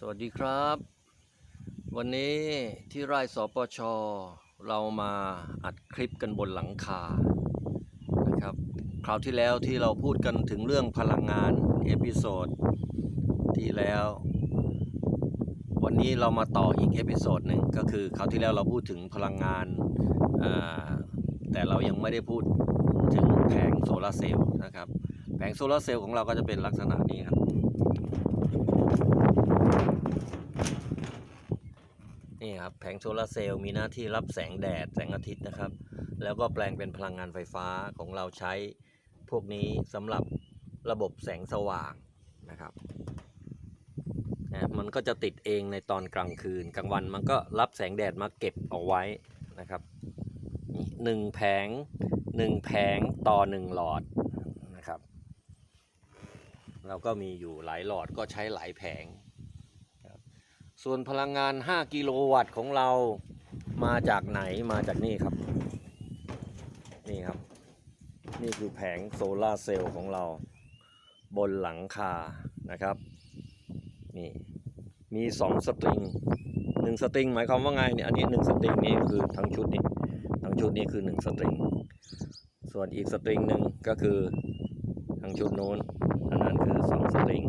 สวัสดีครับ วันนี้ที่ไร่สปช เรามาอัดคลิปกันบนหลังคานะครับคราวที่แล้วที่เราพูดกันถึงเรื่องพลังงานเอพิโซดที่แล้ว วันนี้เรามาต่ออีกเอพิโซดหนึ่งก็คือคราวที่แล้วเราพูดถึงพลังงาน แต่เรายังไม่ได้พูดถึงแผงโซลาร์เซลล์นะครับแผงโซลาร์เซลล์ของเราก็จะเป็นลักษณะนี้ครับ นี่ครับ แผงโซลาร์เซลล์มีหน้าที่รับแสงแดดแสงอาทิตย์นะครับ แล้วก็แปลงเป็นพลังงานไฟฟ้าของเราใช้พวกนี้สำหรับระบบแสงสว่างนะครับนะมันก็จะติดเองในตอนกลางคืน กลางวันมันก็รับแสงแดดมาเก็บเอาไว้นะครับหนึ่งแผงหนึ่งแผงต่อหนึ่งหลอดนะครับ เราก็มีอยู่หลายหลอดก็ใช้หลายแผง ส่วนพลังงาน 5 กิโลวัตต์ของเรามาจากไหนมาจากนี่ครับ นี่ครับ นี่คือแผงโซลาร์เซลล์ของเรา บนหลังคานะครับนี่มี 2 สตริงหนึ่งสตริงหมายความว่าไงเนี่ยอันนี้ 1 สตริงนี่คือทั้งชุดนี่ทั้งชุดนี่คือ 1 สตริงส่วนอีกสตริงหนึ่งก็คือทั้งชุดโน้น คือ2สตริง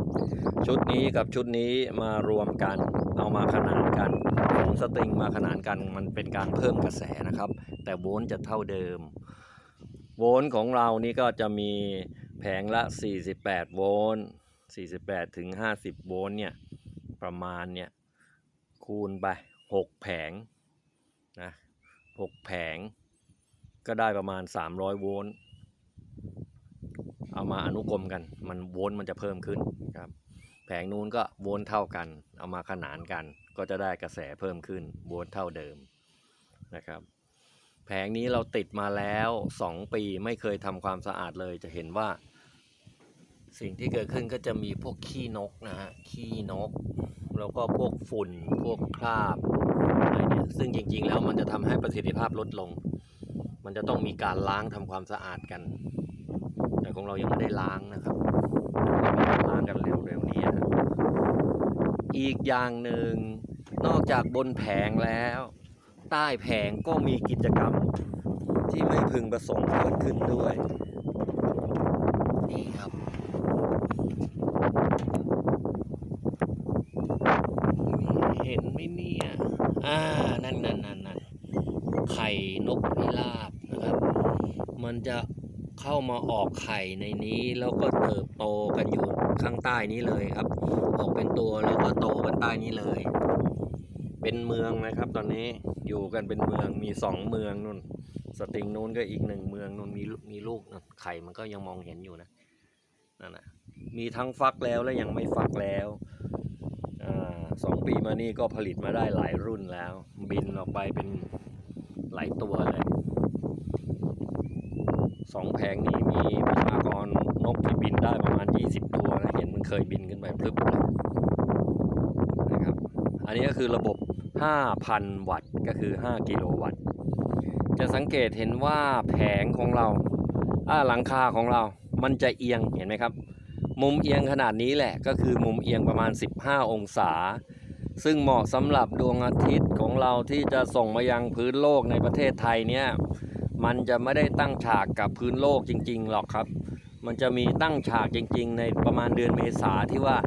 ชุดนี้กับชุดนี้มารวมกันเอามาขนานกันของสตริงมาขนานกันมันเป็นการเพิ่มกระแสนะครับ แต่โวลต์จะเท่าเดิม โวลต์ของเรานี่ก็จะมีแผงละ 48 โวลต์48 ถึง 50 โวลต์เนี่ยประมาณเนี่ยคูณไป 6 แผงนะ 6 แผงก็ได้ประมาณ 300 โวลต์ เอามาอนุกรมกัน มันโวลต์มันจะเพิ่มขึ้นครับ แผงนู้นก็โวลต์เท่ากัน เอามาขนานกัน ก็จะได้กระแสเพิ่มขึ้นโวลต์เท่าเดิมนะครับ แผงนี้เราติดมาแล้ว 2 ปีไม่เคยทำความสะอาดเลยจะเห็นว่า สิ่งที่เกิดขึ้นก็จะมีพวกขี้นกนะฮะขี้นก แล้วก็พวกฝุ่นพวกคราบอะไรเนี่ยซึ่งจริง ๆ แล้วมันจะทำให้ประสิทธิภาพลดลง มันจะต้องมีการล้างทำความสะอาดกัน แต่ของเรายังไม่ได้ล้างนะครับเราล้างกันเร็วๆนี้นะอีกอย่างหนึ่งนอกจากบนแผงแล้ว ใต้แผงก็มีกิจกรรมที่ไม่พึงประสงค์เกิดขึ้นด้วย นี่ครับ เห็นไหมเนี่ย อ่า นั่นนั่นนั่นนั่นไข่นกพิราบนะครับ มันจะ เข้ามาออกไข่ในนี้แล้วก็เติบโตกันอยู่ข้างใต้นี้เลยครับ ออกเป็นตัวแล้วก็โตกันใต้นี้เลย เป็นเมืองนะครับ ตอนนี้อยู่กันเป็นเมืองมีสองเมืองนู่น สติงนู้นก็อีกหนึ่งเมืองนู่นมีมีลูกนะไข่มันก็ยังมองเห็นอยู่นะนั่นนะมีทั้งฟักแล้วและยังไม่ฟักแล้วอสองปีมานี่ก็ผลิตมาได้หลายรุ่นแล้ว บินออกไปเป็นหลายตัวเลย สองแผงนี้มีประชากรนกที่บินได้ประมาณ 20 ตัวนะเห็นมันเคยบินขึ้นไปพลึบเลยนะครับ อันนี้ก็คือระบบ 5,000 วัตต์ก็คือ 5 กิโลวัตต์ จะสังเกตเห็นว่าแผงของเราอ่าหลังคาของเรา มันจะเอียงเห็นไหมครับ มุมเอียงขนาดนี้แหละก็คือมุมเอียงประมาณ 15 องศา ซึ่งเหมาะสำหรับดวงอาทิตย์ของเราที่จะส่งมายังพื้นโลกในประเทศไทยเนี่ย มันจะไม่ได้ตั้งฉากกับพื้นโลกจริง ๆ หรอกครับ มันจะมีตั้งฉากจริง ๆ ในประมาณเดือนเมษาที่ว่า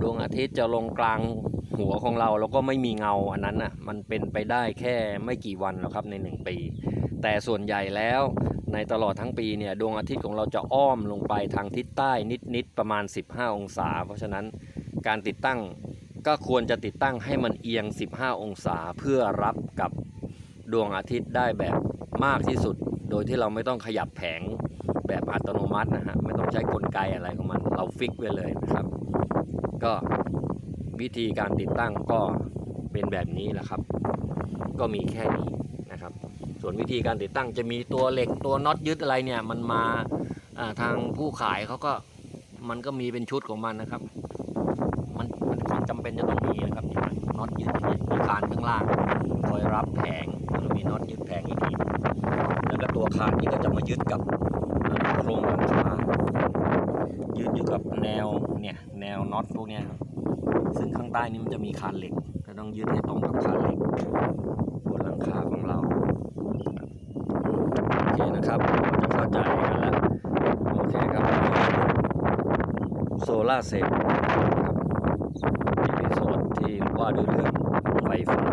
ดวงอาทิตย์จะลงกลางหัวของเราแล้วก็ไม่มีเงาอันนั้นอะมันเป็นไปได้แค่ไม่กี่วันหรอกครับในหนึ่งปี แต่ส่วนใหญ่แล้วในตลอดทั้งปีเนี่ยดวงอาทิตย์ของเราจะอ้อมลงไปทางทิศใต้นิดๆประมาณ 15 องศา เพราะฉะนั้นการติดตั้งก็ควรจะติดตั้งให้มันเอียง 15 องศาเพื่อรับกับดวงอาทิตย์ได้แบบ มากที่สุด โดยที่เราไม่ต้องขยับแผงแบบอัตโนมัตินะฮะไม่ต้องใช้กลไกอะไรของมัน เราฟิกไว้เลยนะครับ ก็วิธีการติดตั้งก็เป็นแบบนี้แหละครับ ก็มีแค่นี้นะครับ ส่วนวิธีการติดตั้งจะมีตัวเหล็กตัวน็อตยึดอะไรเนี่ย มันมาทางผู้ขายเขาก็มันก็มีเป็นชุดของมันนะครับ มันมันความจำเป็นจะต้องมีนะครับน็อตยึดมีคานข้างล่างคอยรับแผงแล้วมีน็อตยึดแผงอีก ทีแล้วก็ตัวคานนี่ก็จะมายึดกับโครงหลังคายึดอยู่กับแนวเนี่ยแนวน็อตพวกนี้ครับซึ่งข้างใต้นี้มันจะมีคานเหล็กก็ต้องยึดให้ตรงกับคานเหล็กบนหลังคาของเราโอเคนะครับเราจะเข้าใจกันแล้วโอเคครับโซล่าเซลล์ครับอีพิโซดที่ว่าด้วยเรื่องไฟฟ้า